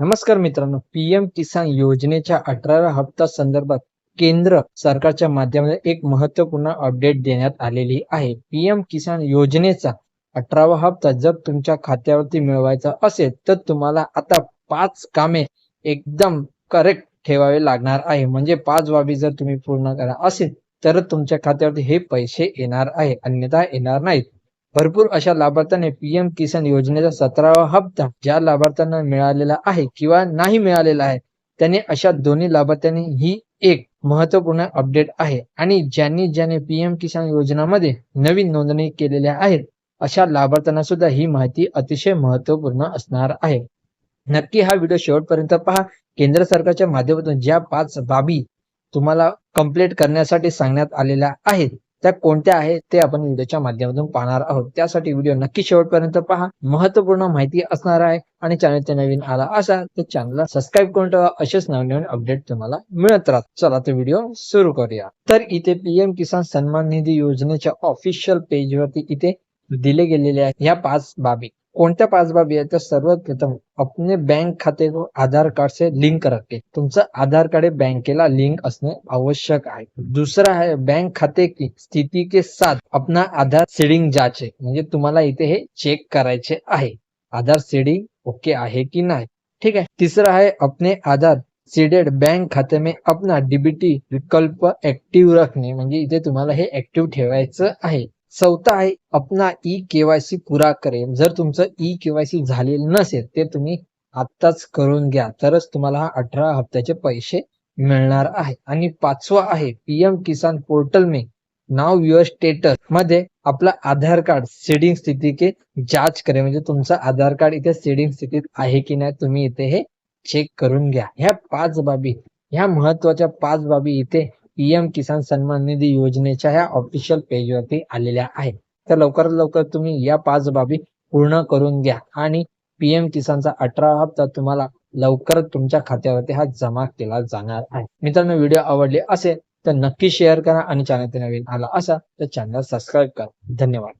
नमस्कार मित्रांनो पीएम किसान योजनेच्या अठराव्या हप्ता संदर्भात केंद्र सरकारच्या माध्यमातून एक महत्त्वपूर्ण अपडेट देण्यात आलेली आहे. पीएम किसान योजनेचा अठरावा हप्ता जर तुमच्या खात्यावरती मिळवायचा असेल तर तुम्हाला आता पाच कामे एकदम करेक्ट ठेवावे लागणार आहे. म्हणजे पाच बाबी जर तुम्ही पूर्ण करा असेल तर तुमच्या खात्यावरती हे पैसे येणार आहे. अन्यथा येणार नाहीत. भरपूर अशा लाभार्थ्यांनी पीएम किसान योजनेचा सतरावा हप्ता ज्या लाभार्थ्यांना मिळालेला आहे किंवा नाही मिळालेला आहे त्यांनी अशा दोन्ही लाभार्थ्यांनी ही एक महत्त्वपूर्ण अपडेट आहे आणि ज्यांनी ज्यांनी पीएम किसान योजनामध्ये नवीन नोंदणी केलेल्या आहेत अशा लाभार्थ्यांना सुद्धा ही माहिती अतिशय महत्त्वपूर्ण असणार आहे. नक्की हा व्हिडिओ शेवटपर्यंत पहा. केंद्र सरकारच्या माध्यमातून ज्या पाच बाबी तुम्हाला कंप्लीट करण्यासाठी सांगण्यात आलेल्या आहेत त्या कोणत्या आहेत ते आपण व्हिडिओच्या माध्यमातून पाहणार आहोत. त्यासाठी व्हिडिओ नक्की शेवटपर्यंत पहा. महत्त्वपूर्ण माहिती असणार आहे आणि चॅनल नवीन आला असा तर चॅनलला सबस्क्राईब करून ठेवा. असेच नवीन अपडेट तुम्हाला मिळत राहत चला तर व्हिडिओ सुरू करूया. तर इथे पीएम किसान सन्मान निधी योजनेच्या ऑफिशियल पेजवरती इथे दिले गेलेले आहेत ह्या पाच बाबी. कोणत्या पाच बाबी आहेत तर सर्वात प्रथम अपने बैंक खाते को आधार कार्ड से लिंक रखे तुमचं आधार कार्ड बँकेला लिंक असणे आवश्यक आहे. दुसरा आहे बँक खाते की स्थिती के साथ अपना आधार सीडिंग जाचे. म्हणजे तुम्हाला इथे हे चेक करायचे आहे. आधार सीडिंग ओके आहे की नाही? ठीक आहे. तिसरा आहे अपने आधार सीडेड बँक खाते में अपना डीबीटी विकल्प ऍक्टिव्ह रखणे. म्हणजे इथे तुम्हाला हे ऍक्टिव्ह ठेवायचं आहे. चौथा आहे अपना ई केवायसी पुरा करेन. जर तुमचं ई केवायसी झालेलं नसेल ते तुम्ही आत्ताच करून घ्या. तरच तुम्हाला हा अठरा हप्त्याचे पैसे मिळणार आहे. आणि पाचवा आहे पीएम किसान पोर्टल मे नाव युअर स्टेटसमध्ये आपला आधार कार्ड सेडिंग स्थिती के जांच करे म्हणजे तुमचं आधार कार्ड इथे सेडिंग स्थितीत आहे की नाही तुम्ही इथे हे चेक करून घ्या. ह्या पाच बाबी ह्या महत्त्वाच्या पाच बाबी इथे पीएम किसान सन्मान निधी योजनेच्या ह्या ऑफिशियल पेजवरती आलेल्या आहेत. तर लवकरात लवकर तुम्ही या पाच बाबी पूर्ण करून घ्या आणि पीएम किसानचा अठरा हप्ता तुम्हाला लवकरच तुमच्या खात्यावरती हा जमा केला जाणार आहे. मित्रांनो व्हिडिओ आवडले असेल तर नक्की शेअर करा आणि चॅनल नवीन आला असा तर चॅनल सबस्क्राईब करा. धन्यवाद.